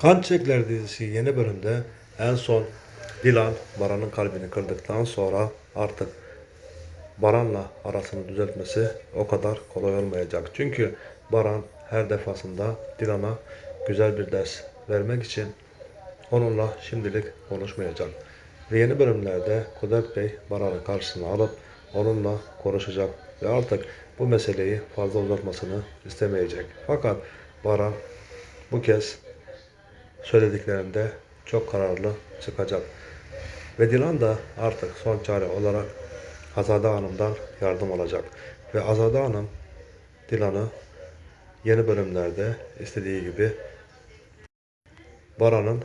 Kan Çiçekler dizisi yeni bölümde en son Dilan Baran'ın kalbini kırdıktan sonra artık Baran'la arasını düzeltmesi o kadar kolay olmayacak. Çünkü Baran her defasında Dilan'a güzel bir ders vermek için onunla şimdilik konuşmayacak. Ve yeni bölümlerde Kudret Bey Baran'ı karşısına alıp onunla konuşacak ve artık bu meseleyi fazla uzatmasını istemeyecek. Fakat Baran bu kez söylediklerinde çok kararlı çıkacak. Ve Dilan da artık son çare olarak Azade Hanım'dan yardım alacak. Ve Azade Hanım Dilan'ı yeni bölümlerde istediği gibi Baran'ın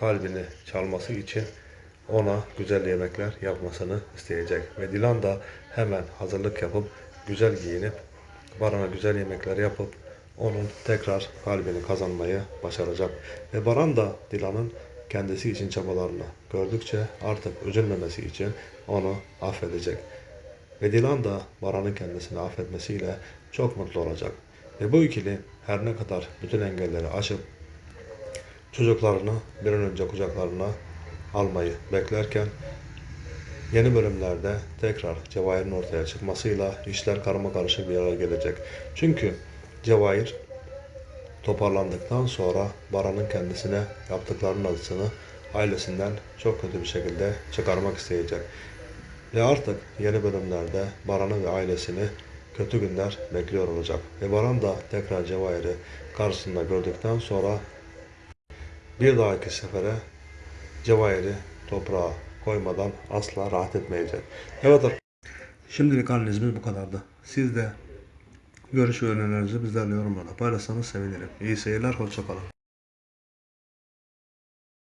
kalbini çalması için ona güzel yemekler yapmasını isteyecek. Ve Dilan da hemen hazırlık yapıp güzel giyinip Baran'a güzel yemekler yapıp onun tekrar kalbini kazanmayı başaracak. Ve Baran da Dilan'ın kendisi için çabalarını gördükçe artık üzülmemesi için onu affedecek. Ve Dilan da Baran'ın kendisini affetmesiyle çok mutlu olacak. Ve bu ikili her ne kadar bütün engelleri aşıp çocuklarını bir an önce kucaklarına almayı beklerken yeni bölümlerde tekrar Cevahir'in ortaya çıkmasıyla işler karma karışık bir araya gelecek. Çünkü Cevahir toparlandıktan sonra Baran'ın kendisine yaptıklarının acısını ailesinden çok kötü bir şekilde çıkarmak isteyecek. Ve artık yeni bölümlerde Baran'ı ve ailesini kötü günler bekliyor olacak. Ve Baran da tekrar Cevahir'i karşısında gördükten sonra bir dahaki sefere Cevahir'i toprağa koymadan asla rahat etmeyecek. Evet Şimdilik analizimiz bu kadardı. Siz de görüş ve önerilerinizi bizlerle yorumlarda paylaşsanız sevinirim. İyi seyirler, hoşçakalın.